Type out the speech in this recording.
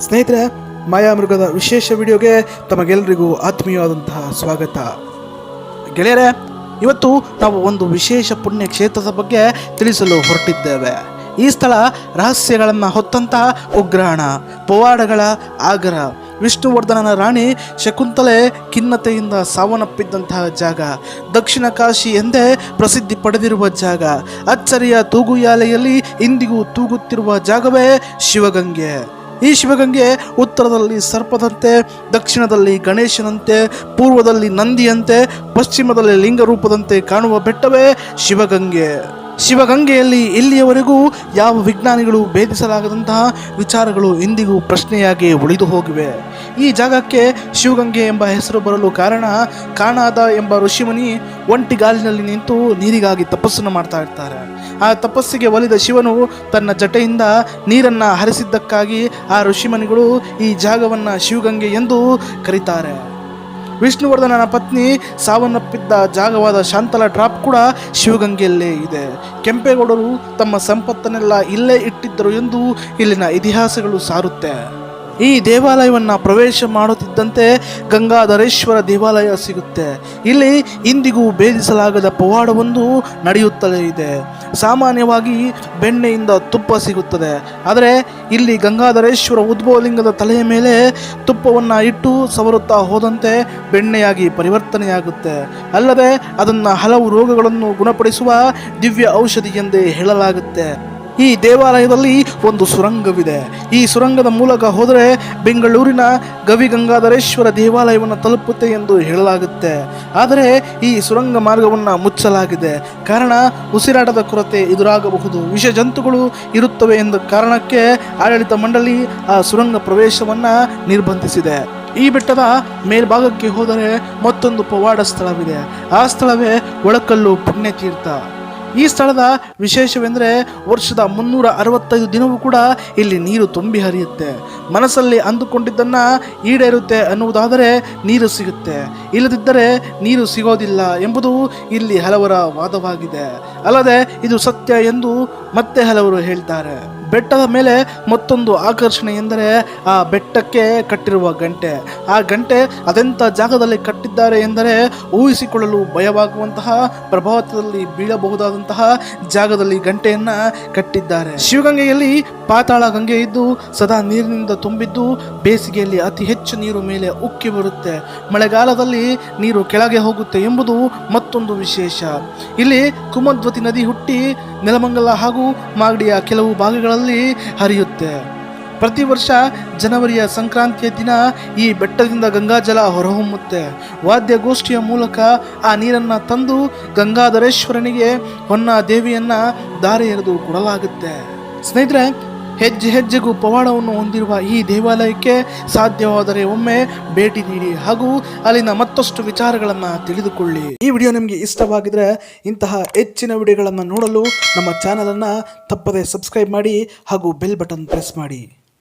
ಸ್ನೇಹಿತರೆ, ಮಾಯಾಮೃಗದ ವಿಶೇಷ ವಿಡಿಯೋಗೆ ತಮಗೆಲ್ಲರಿಗೂ ಆತ್ಮೀಯವಾದಂತಹ ಸ್ವಾಗತ. ಗೆಳೆಯರೆ, ಇವತ್ತು ನಾವು ಒಂದು ವಿಶೇಷ ಪುಣ್ಯ ಕ್ಷೇತ್ರದ ಬಗ್ಗೆ ತಿಳಿಸಲು ಹೊರಟಿದ್ದೇವೆ. ಈ ಸ್ಥಳ ರಹಸ್ಯಗಳನ್ನು ಹೊತ್ತಂತಹ ಉಗ್ರಾಣ ಪವಾಡಗಳ ಆಗರ ವಿಷ್ಣುವರ್ಧನನ ರಾಣಿ ಶಕುಂತಲೆ ಖಿನ್ನತೆಯಿಂದ ಸಾವನ್ನಪ್ಪಿದ್ದಂತಹ ಜಾಗ, ದಕ್ಷಿಣ ಕಾಶಿ ಎಂದೇ ಪ್ರಸಿದ್ಧಿ ಪಡೆದಿರುವ ಜಾಗ, ಅಚ್ಚರಿಯ ತೂಗುಯಾಲೆಯಲ್ಲಿ ಇಂದಿಗೂ ತೂಗುತ್ತಿರುವ ಜಾಗವೇ ಶಿವಗಂಗೆ. ಈ ಶಿವಗಂಗೆ ಉತ್ತರದಲ್ಲಿ ಸರ್ಪದಂತೆ, ದಕ್ಷಿಣದಲ್ಲಿ ಗಣೇಶನಂತೆ, ಪೂರ್ವದಲ್ಲಿ ನಂದಿಯಂತೆ, ಪಶ್ಚಿಮದಲ್ಲಿ ಲಿಂಗರೂಪದಂತೆ ಕಾಣುವ ಬೆಟ್ಟವೇ ಶಿವಗಂಗೆ. ಶಿವಗಂಗೆಯಲ್ಲಿ ಇಲ್ಲಿಯವರೆಗೂ ಯಾವ ವಿಜ್ಞಾನಿಗಳು ಭೇದಿಸಲಾಗದಂತಹ ವಿಚಾರಗಳು ಇಂದಿಗೂ ಪ್ರಶ್ನೆಯಾಗಿ ಉಳಿದು ಹೋಗಿವೆ. ಈ ಜಾಗಕ್ಕೆ ಶಿವಗಂಗೆ ಎಂಬ ಹೆಸರು ಬರಲು ಕಾರಣ ಕಾಣಾದ ಎಂಬ ಋಷಿಮುನಿ ಒಂಟಿಗಾಲಿನಲ್ಲಿ ನಿಂತು ನೀರಿಗಾಗಿ ತಪಸ್ಸನ್ನು ಮಾಡ್ತಾ ಇರ್ತಾರೆ. ಆ ತಪಸ್ಸಿಗೆ ಒಲಿದ ಶಿವನು ತನ್ನ ಜಟೆಯಿಂದ ನೀರನ್ನು ಹರಿಸಿದ್ದಕ್ಕಾಗಿ ಆ ಋಷಿಮುನಿಗಳು ಈ ಜಾಗವನ್ನು ಶಿವಗಂಗೆ ಎಂದು ಕರೀತಾರೆ. ವಿಷ್ಣುವರ್ಧನನ ಪತ್ನಿ ಸಾವನ್ನಪ್ಪಿದ್ದ ಜಾಗವಾದ ಶಾಂತಲ ಡ್ರಾಪ್ ಕೂಡ ಶಿವಗಂಗೆಯಲ್ಲೇ ಇದೆ. ಕೆಂಪೇಗೌಡರು ತಮ್ಮ ಸಂಪತ್ತನ್ನೆಲ್ಲ ಇಲ್ಲೇ ಇಟ್ಟಿದ್ದರು ಎಂದು ಇಲ್ಲಿನ ಇತಿಹಾಸಗಳು ಸಾರುತ್ತೆ. ಈ ದೇವಾಲಯವನ್ನು ಪ್ರವೇಶ ಮಾಡುತ್ತಿದ್ದಂತೆ ಗಂಗಾಧರೇಶ್ವರ ದೇವಾಲಯ ಸಿಗುತ್ತೆ. ಇಲ್ಲಿ ಇಂದಿಗೂ ಭೇದಿಸಲಾಗದ ಪವಾಡವೊಂದು ನಡೆಯುತ್ತಲೇ ಇದೆ. ಸಾಮಾನ್ಯವಾಗಿ ಬೆಣ್ಣೆಯಿಂದ ತುಪ್ಪ ಸಿಗುತ್ತದೆ. ಆದರೆ ಇಲ್ಲಿ ಗಂಗಾಧರೇಶ್ವರ ಉದ್ಭವಲಿಂಗದ ತಲೆಯ ಮೇಲೆ ತುಪ್ಪವನ್ನು ಇಟ್ಟು ಸವರುತ್ತಾ ಹೋದಂತೆ ಬೆಣ್ಣೆಯಾಗಿ ಪರಿವರ್ತನೆಯಾಗುತ್ತೆ. ಅಲ್ಲದೆ ಅದನ್ನು ಹಲವು ರೋಗಗಳನ್ನು ಗುಣಪಡಿಸುವ ದಿವ್ಯ ಔಷಧಿ ಎಂದೇ ಹೇಳಲಾಗುತ್ತೆ. ಈ ದೇವಾಲಯದಲ್ಲಿ ಒಂದು ಸುರಂಗವಿದೆ. ಈ ಸುರಂಗದ ಮೂಲಕ ಹೋದರೆ ಬೆಂಗಳೂರಿನ ಗವಿಗಂಗಾಧರೇಶ್ವರ ದೇವಾಲಯವನ್ನು ತಲುಪುತ್ತೆ ಎಂದು ಹೇಳಲಾಗುತ್ತೆ. ಆದರೆ ಈ ಸುರಂಗ ಮಾರ್ಗವನ್ನು ಮುಚ್ಚಲಾಗಿದೆ. ಕಾರಣ ಉಸಿರಾಟದ ಕೊರತೆ ಎದುರಾಗಬಹುದು. ವಿಷ ಜಂತುಗಳು ಇರುತ್ತವೆ ಎಂದ ಕಾರಣಕ್ಕೆ ಆಡಳಿತ ಮಂಡಳಿ ಆ ಸುರಂಗ ಪ್ರವೇಶವನ್ನು ನಿರ್ಬಂಧಿಸಿದೆ. ಈ ಬೆಟ್ಟದ ಮೇಲ್ಭಾಗಕ್ಕೆ ಹೋದರೆ ಮತ್ತೊಂದು ಪವಾಡ ಸ್ಥಳವಿದೆ. ಆ ಸ್ಥಳವೇ ಒಳಕಲ್ಲು ಪುಣ್ಯತೀರ್ಥ. ಈ ಸ್ಥಳದ ವಿಶೇಷವೆಂದರೆ ವರ್ಷದ ಮುನ್ನೂರ ಅರವತ್ತೈದು ದಿನವೂ ಕೂಡ ಇಲ್ಲಿ ನೀರು ತುಂಬಿ ಹರಿಯುತ್ತೆ. ಮನಸ್ಸಲ್ಲಿ ಅಂದುಕೊಂಡಿದ್ದನ್ನು ಈಡೇರುತ್ತೆ ಅನ್ನುವುದಾದರೆ ನೀರು ಸಿಗುತ್ತೆ. ಇಲ್ಲದಿದ್ದರೆ ನೀರು ಸಿಗೋದಿಲ್ಲ ಎಂಬುದು ಇಲ್ಲಿ ಹಲವರ ವಾದವಾಗಿದೆ. ಅಲ್ಲದೆ ಇದು ಸತ್ಯ ಎಂದು ಮತ್ತೆ ಹಲವರು ಹೇಳ್ತಾರೆ. ಬೆಟ್ಟದ ಮೇಲೆ ಮತ್ತೊಂದು ಆಕರ್ಷಣೆ ಎಂದರೆ ಆ ಬೆಟ್ಟಕ್ಕೆ ಕಟ್ಟಿರುವ ಗಂಟೆ. ಆ ಗಂಟೆ ಅದೆಂಥ ಜಾಗದಲ್ಲಿ ಕಟ್ಟಿದ್ದಾರೆ ಎಂದರೆ ಊಹಿಸಿಕೊಳ್ಳಲು ಭಯವಾಗುವಂತಹ, ಪ್ರಭಾವದಲ್ಲಿ ಬೀಳಬಹುದಾದಂತಹ ಜಾಗದಲ್ಲಿ ಗಂಟೆಯನ್ನು ಕಟ್ಟಿದ್ದಾರೆ. ಶಿವಗಂಗೆಯಲ್ಲಿ ಪಾತಾಳ ಗಂಗೆ ಇದ್ದು ಸದಾ ನೀರಿನಿಂದ ತುಂಬಿದ್ದು ಬೇಸಿಗೆಯಲ್ಲಿ ಅತಿ ಹೆಚ್ಚು ನೀರು ಮೇಲೆ ಉಕ್ಕಿ ಬರುತ್ತೆ ಮಳೆಗಾಲದಲ್ಲಿ ನೀರು ಕೆಳಗೆ ಹೋಗುತ್ತೆ ಎಂಬುದು ಮತ್ತೊಂದು ವಿಶೇಷ. ಇಲ್ಲಿ ಕುಮದ್ವತಿ ನದಿ ಹುಟ್ಟಿ ನೆಲಮಂಗಲ ಹಾಗೂ ಮಾಗಡಿಯ ಕೆಲವು ಭಾಗಗಳಲ್ಲಿ ಹರಿಯುತ್ತೆ. ಪ್ರತಿ ವರ್ಷ ಜನವರಿಯ ಸಂಕ್ರಾಂತಿಯ ದಿನ ಈ ಬೆಟ್ಟದಿಂದ ಗಂಗಾಜಲ ಹೊರಹೊಮ್ಮುತ್ತೆ. ವಾದ್ಯಗೋಷ್ಠಿಯ ಮೂಲಕ ಆ ನೀರನ್ನು ತಂದು ಗಂಗಾಧರೇಶ್ವರನಿಗೆ ಹೊನ್ನ ದೇವಿಯನ್ನು ದಾರಿ ಎರೆದು ಕೊಡಲಾಗುತ್ತೆ. ಸ್ನೇಹಿತರೆ ಹೆಜ್ಜೆ ಹೆಜ್ಜೆಗೂ ಪವಾಡವನ್ನು ಹೊಂದಿರುವ ಈ ದೇವಾಲಯಕ್ಕೆ ಸಾಧ್ಯವಾದರೆ ಒಮ್ಮೆ ಭೇಟಿ ನೀಡಿ ಹಾಗೂ ಅಲ್ಲಿನ ಮತ್ತಷ್ಟು ವಿಚಾರಗಳನ್ನು ತಿಳಿದುಕೊಳ್ಳಿ. ಈ ವಿಡಿಯೋ ನಿಮಗೆ ಇಷ್ಟವಾಗಿದ್ರೆ ಇಂತಹ ಹೆಚ್ಚಿನ ವಿಡಿಯೋಗಳನ್ನು ನೋಡಲು ನಮ್ಮ ಚಾನಲನ್ನು ತಪ್ಪದೆ ಸಬ್ಸ್ಕ್ರೈಬ್ ಮಾಡಿ ಹಾಗೂ ಬೆಲ್ ಬಟನ್ ಪ್ರೆಸ್ ಮಾಡಿ.